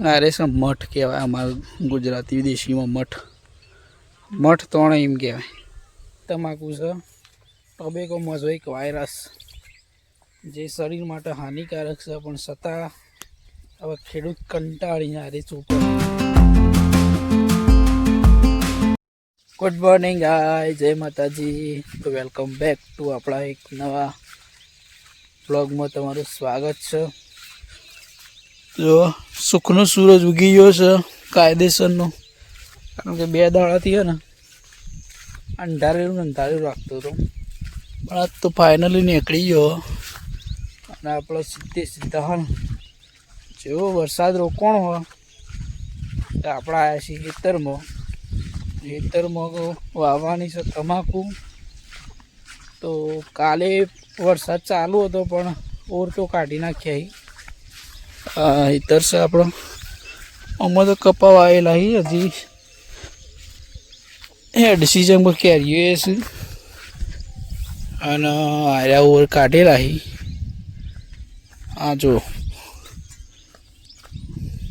અરે શું મઠ કહેવાય અમારું ગુજરાતી, વિદેશીમાં મઠ. મઠ ત્રણ એમ કહેવાય. તમાકુ છે ટોબેકો મોઝોઇક વાયરસ, જે શરીર માટે હાનિકારક છે, પણ છતાં હવે ખેડૂત કંટાળીને આરે ચૂપ ગુડ મોર્નિંગ ગાય જય માતાજી. તો વેલકમ બેક ટુ આપણા એક નવા બ્લોગમાં તમારું સ્વાગત છે. જો, સુખનો સૂરજ ઉગી ગયો છે, કાયદેસરનો. કારણ કે બે દાડાથી હે ને અંધારેલું અંધારેલું રાખતો હતો. પણ આજ તો ફાઇનલી નીકળી ગયો. અને આપણે સીધે સીધા જેવો વરસાદ રોકોણ હોય, તો આપણે આવ્યા છીએ ખેતરમાં. ખેતરમાં વાવવાની છે તમાકુ. તો કાલે વરસાદ ચાલુ હતો, પણ ઓર તો કાઢી નાખ્યા. આ હિતર છે આપણો. આમાં તો કપા વાયેલા હી હજી. હેડ સિઝનમાં કેરીઓ છે. અને આર્યા ઓર કાઢેલા હી આ જો.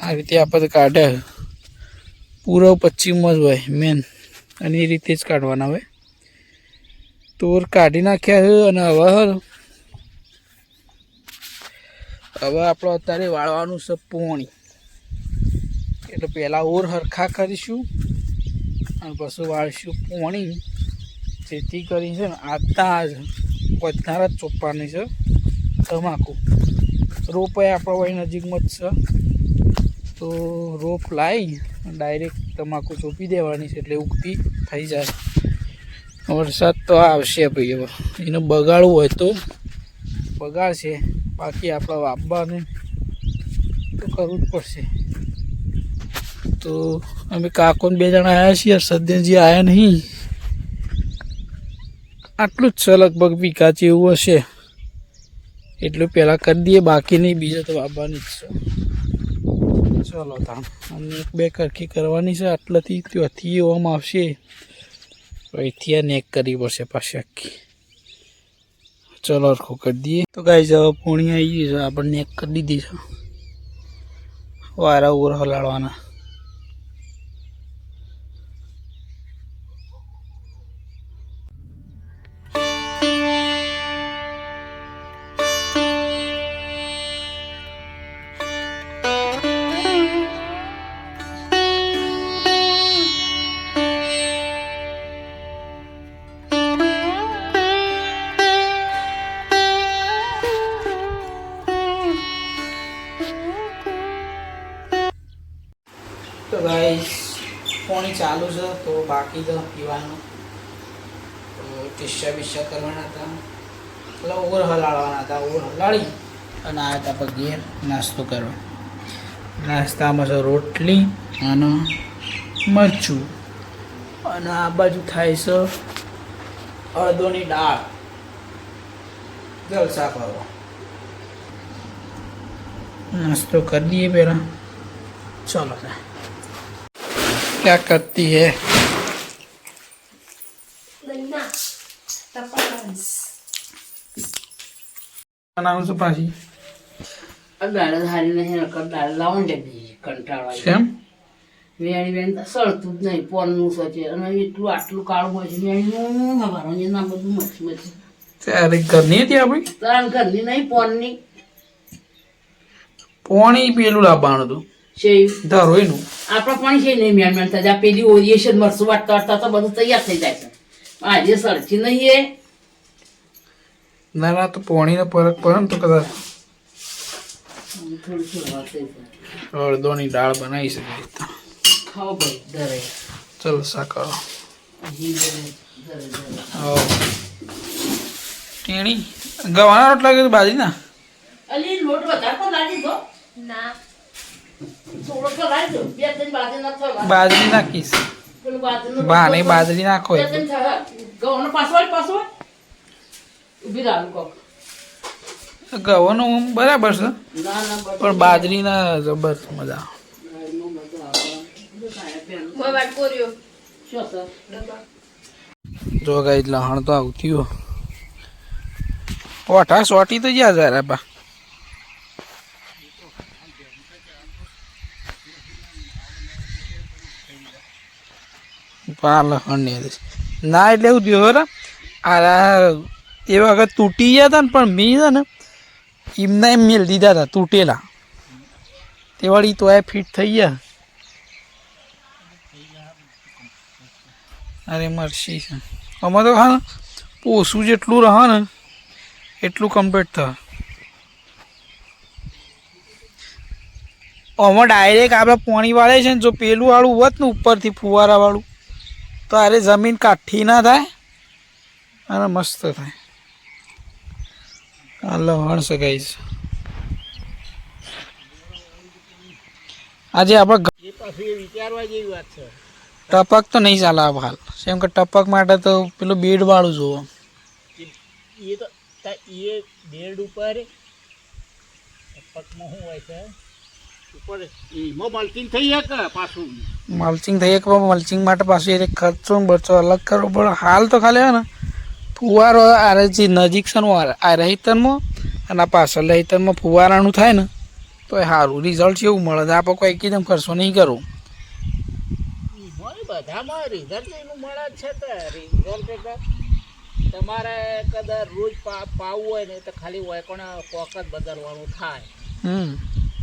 આ રીતે આપણે કાઢ્યા પૂરો પશ્ચિમમાં જ હોય મેન અને એ રીતે જ કાઢવાના હોય. તો કાઢી નાખ્યા અને હવે હવે આપણે અત્યારે વાળવાનું છે પોણી. એટલે પહેલાં ઓર હરખા કરીશું અને પછી વાળશું પોણી. જેથી કરી છે ને આજના જ વધનાર જ ચોપવાની છે તમાકુ. રોપ એ આપણા વહી નજીકમાં જ છે. તો રોપ લાવી ડાયરેક્ટ તમાકુ ચોપી દેવાની છે એટલે ઉગતી થઈ જાય. વરસાદ તો આવશે ભાઈ હવે. એને બગાડવું હોય તો બગાડશે. બાકી આપણા વાપવાને તો કરવું જ પડશે. તો અમે કાકોને બે જણા આવ્યા છીએ સદ્યજી આવ્યા નહીં. આટલું જ છે, લગભગ વીઘા જેવું હશે. એટલું પહેલાં કરી દઈએ, બાકી નહીં, બીજા તો વાપવાની જ છે. ચલો તામ અને એક બે કરખી કરવાની છે, આટલાથી ત્યાંથી ઓમ આવશે. અહીંથી આ નેક કરવી પડશે પાછી આખી. ચલો હરખું કરી દઈએ. તો ગાઈ હવે પૂણી આવી ગઈ છે. આપણને નેક કરી દીધી છે. વારા ઉર હલાડવાના. ચાલુ છે, તો બાકી તો પીવાનું. તો ટીસ્યા બિસ્યા કરવાના હતા. એટલે ઓર હલાડવાના હતા ઓર હલાડી અને આવ્યા હતા પછી ઘેર નાસ્તો કરવા. નાસ્તામાં છે રોટલી અને મરચું. અને આ બાજુ થાય છે અડદોની દાળ. જલસા કરો નાસ્તો કરી દઈએ પહેલાં. ચલો. then. क्या करती है Lena, tapalas. બનાવું છું પાછી દાળ હારી નહીં નકર દાળ લાવણ દે બીજી કંટાળવા કેમ વેણી વેણી તો સળતું જ નહીં પોનનું સચે અને એટલું આટલું કાળું હોય છે વેણીનું હવાનું એના બધું મચ્છી મચ્છી ત્યારે ઘરની હતી આપણી ત્રણ ઘરની નહીં પોનની પોણી પેલું લાવવાનું હતું છે એનું. આપણે પણ છે નહીં મેળ મેળ થતા પેલી ઓરિએશન મરસું વાટતા વાટતા તો બધું તૈયાર થઈ જાય છે. આજે સરખી નહીં એ ના ના તો પોણીનો ફરક પડે ને તો કદાચ. અડદોની દાળ બનાવી શકે ખાઓ ભાઈ દરે ચલો સાકરો ટીણી. ગવાના રોટલા કે બાજરીના? અલી લોટ વધારે પણ લાગી દો ના. બાજરી નાખીશ. ભાને બાજરી નાખો ગવાનું બરાબર છે. ના ના જબરજસ્ત પણ મજા. જો ગઈ લહણ તો આવતી હો ઓઠા સોટી તો જ્યાં જરા બા. પાલખણ ને ના એટલે એવું થયું ખરા આ એ વખત તૂટી ગયા હતા ને, પણ મેં છે ને, એમના એમ મેલ દીધા હતા તૂટેલા. તે વળી તો એ ફિટ થઈ ગયા. અરે મરશી છે. અમે તો, હા, પોસું જેટલું રહે ને એટલું કમ્પ્લીટ થાય. આમાં ડાયરેક્ટ આપણે પાણી વાળે છે ને, જો પેલું વાળું હોત ને, ઉપરથી ફુવારા વાળું તો અરે જમીન કાઠી ના થાય અને મસ્ત થાય. હાલો હણ શકાય આજે આપણે વિચારવા જેવી વાત છે. ટપક તો નહીં ચાલે આ હાલ. કેમ કે ટપક માટે તો પેલું બેડ વાળું જુઓ. એ તો એ બેડ ઉપર ટપકમાં શું હોય છે? મલ્ચિંગ થઈ એક મલ્ચિંગ માટે પાછું એ ખર્ચો બરચો અલગ કરવો પણ હાલ તો ખાલી હે ને ફુવારો આરે જે નજીક છે આ રહીતરમાં અને આ પાછળ રહીતરમાં ફુવારાનું થાય ને તો એ સારું રિઝલ્ટ એવું મળે. છે આપણે કોઈ એકદમ ખર્ચો નહીં કરું. બધામાં રિઝલ્ટ એનું મળે છે તો. રિઝલ્ટ તમારે કદાચ રોજ પા પાવું હોય ને તો ખાલી હોય કોક જ બદલવાનું થાય. હમ.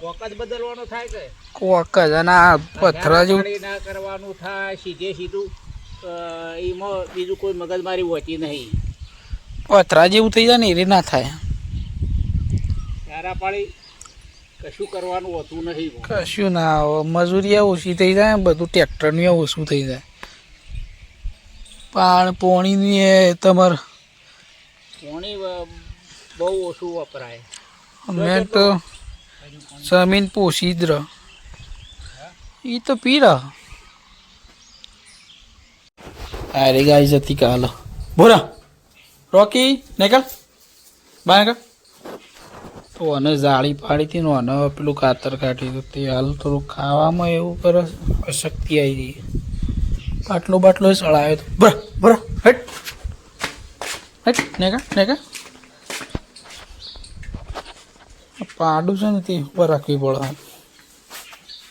કોક જ બદલવાનું થાય કે? કોક જ અને આ જેવું ના કરવાનું થાય સીધે સીધું એમાં બીજું કોઈ મગજમારી હોતી નહીં. પથરા જેવું થઈ જાય ને એ ના થાય. પાણી કશું કરવાનું હોતું નહીં કશું ના આવે મજૂરી ઓછી થઈ જાય બધું ટ્રેક્ટરનું ઓછું થઈ જાય. પાણ પોણીની એ તમાર પોણી બહુ ઓછું વપરાય. મેં તો જ રહ એ તો પી રહ અરે ગાય જતી કાલ બોરા રોકી નીકળ બહાર નીકળ તો અને જાળી પાડી હતી ને અને પેલું કાતર કાઢી હતું તે હાલ થોડું ખાવામાં એવું કરે અશક્તિ આવી ગઈ બાટલો બાટલો ચડાવ્યો તો બરા બરા હટ હટ નેકા નીકળ આ પાડું છે ને તે ઉપર રાખવી પડે.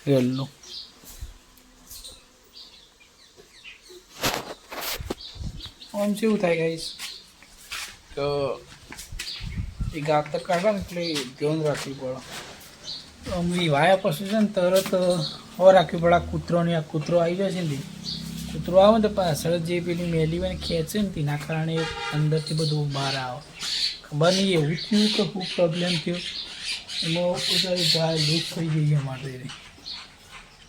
રેલનું. આમ કેવું થાય ગાઈશ તો એ ગાત કાઢે ને એટલે ધ્યાન રાખવી પડે. આમ વાયા પછી છે ને તરત હો રાખવી પડે. આ કૂતરોની આ કૂતરો આવી જાય છે ને કૂતરો આવે ને તો પાછળ જે પેલી મેલી હોય ને ખેંચે ને તેના કારણે અંદરથી બધું બહાર આવે. ખબર નહીં એવું થયું કે શું પ્રોબ્લેમ થયો. એમાં પોતાની ગાય લૂઝ થઈ ગઈ અમારે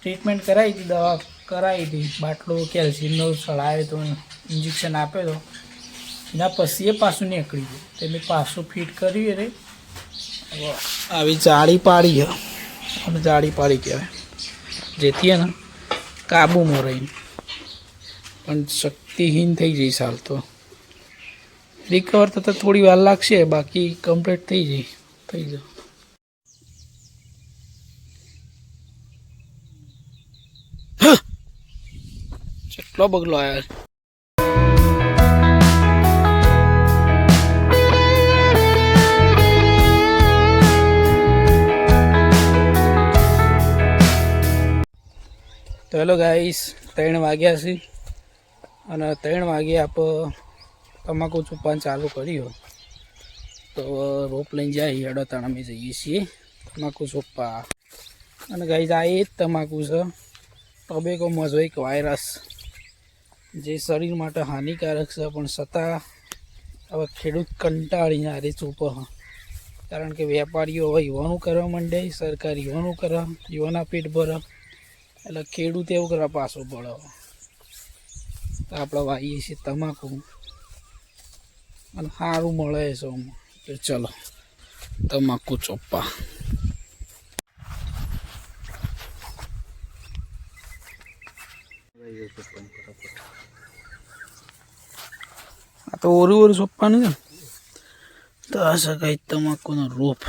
ટ્રીટમેન્ટ કરાવી હતી, દવા કરાવી હતી. બાટલો કેલ્શિયમનો ચડાવ્યો તો ઇન્જેક્શન આપ્યો તો એના પછી એ પાછું નીકળી ગયું. તો મેં પાછું ફિટ કર્યું રે આવી જાળી પાડી અને જાળી પાડી કહેવાય. જેથી એને કાબૂમાં રહીને. પણ શક્તિહીન થઈ જઈશ હાલ તો. રિકવર થતાં થોડી વાર લાગશે, બાકી કમ્પ્લીટ થઈ જાય થઈ જાય કેટલો બગલો આવ્યો તો હેલો ગાઈસ, ત્રણ વાગ્યા છે. અને ત્રણ વાગ્યે આપ તમાકુ ચૂપવાનું ચાલુ કર્યું. તો રોપ લઈને જાય અડતાણ અમે જઈએ છીએ તમાકુ ચોપ્પા અને ગાઈસ, આ એ જ તમાકુ છે. Tobacco mosaic virus. જે શરીર માટે હાનિકારક છે, પણ છતાં હવે ખેડૂત કંટાળીને રીત ઉપર કારણ કે વેપારીઓ હવે યુવાનું કરવા માંડે, સરકાર યુવાનું કરે યુવાના પેટ ભરે, એટલે ખેડૂત એવું કરવા પાછો તો આપણે વાવીએ છીએ તમાકુ. અને સારું મળે છે. તો ચલો, તમાકુ ચોપ્પા. તો ઓરું ઓરું સોંપવાનું છે તો આ શકાય તમાકુનો રોપ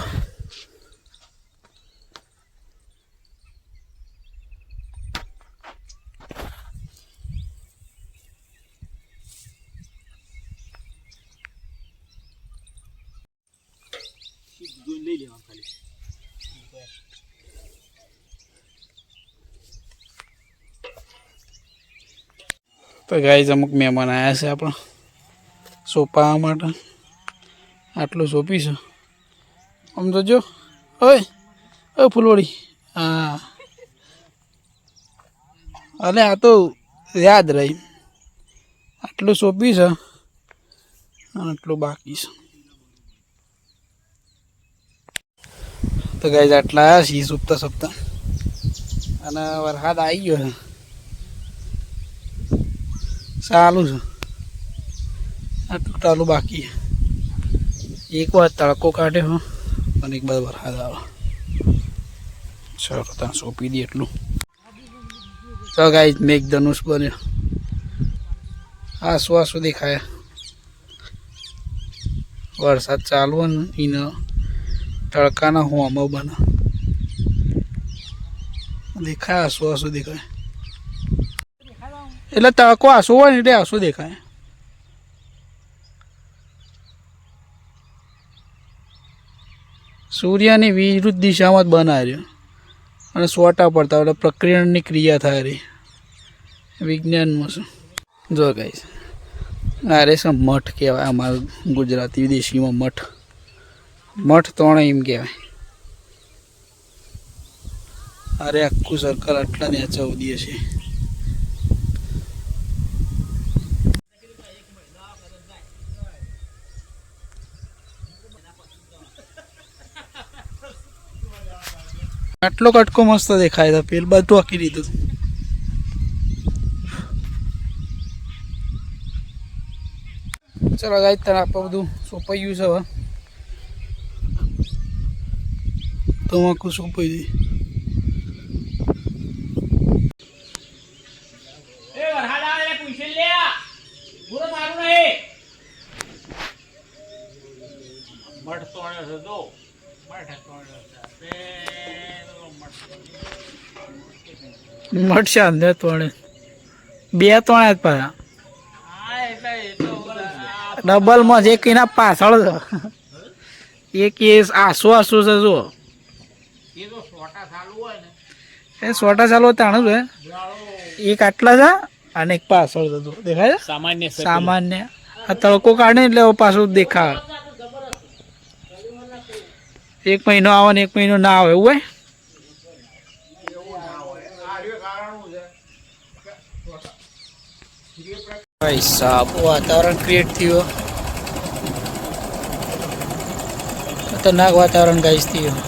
તો ગાઈઝ અમુક મહેમાન આવ્યા છે આપણા સોપા માટે. આટલું સોંપીશું. આમ તો જો, ઓય ઓ ફૂલવડી. હા. અરે આ તો યાદ રહી. આટલું સોંપી છે આટલું બાકી છે તો ગાઈઝ આટલા આવ્યા છીએ સુપતા સોંપતા અને વરસાદ આવી ગયો છે. ચાલુ છે. આટલું ચાલુ બાકી એક વાર તડકો કાઢ્યો અને એક બાદ વરસાદ આવે. ચાલો ત્યાં સોંપી દઈએ એટલું. તો ગાઈ મેઘધનુષ બન્યો. આસુ આસુ દેખાય વરસાદ ચાલુ ને એને તડકાના હોમો બને દેખાય આસુ આસુ દેખાય એટલે તડકો આસુ હોય ને, એટલે આસુ દેખાય. સૂર્યની વિરુદ્ધ દિશામાં જ બનાવ્યો અને સોટા પડતા એટલે પ્રક્રિયાની ક્રિયા થાય રહી. વિજ્ઞાનમાં શું? જો કહીશ આ રે શું મઠ કહેવાય, અમારું ગુજરાતી વિદેશીમાં મઠ. મઠ ત્રણે એમ કહેવાય. અરે આખું સર્કલ આટલા ને ચૌદીએ છે. આટલો કટકો મસ્ત દેખાય તો પેલ બધું આખી દીધું ચલો ગાઈ તને આપણે બધું સોંપાઈ ગયું છે હવે. તમાકુ સોંપાઈ દઈ એ વરસાદ આવે એટલે પૂછી લે પૂરો મારું નહીં મઠ તોડ્યો છે જો મઠ તોડ્યો છે પેલો મઠ તોડ્યો. મળશે અંદર ત્રણે બે ત્રણ જ પાછા ડબલમાં જે કઈના પાછળ છે એક એ આસુ આસુ છે જો એ સોટા ચાલુ ને તાણું છે. એક આટલા છે અને એક પાછળ જતું દેખાય સામાન્ય સામાન્ય. આ તડકો કાઢે એટલે પાછું દેખાય. એક મહિનો આવે ને એક મહિનો ના આવે એવું હોય? ભાઈ સાહેબ વાતાવરણ ક્રિએટ થયું. ખતરનાક વાતાવરણ ગાઈસ થયું.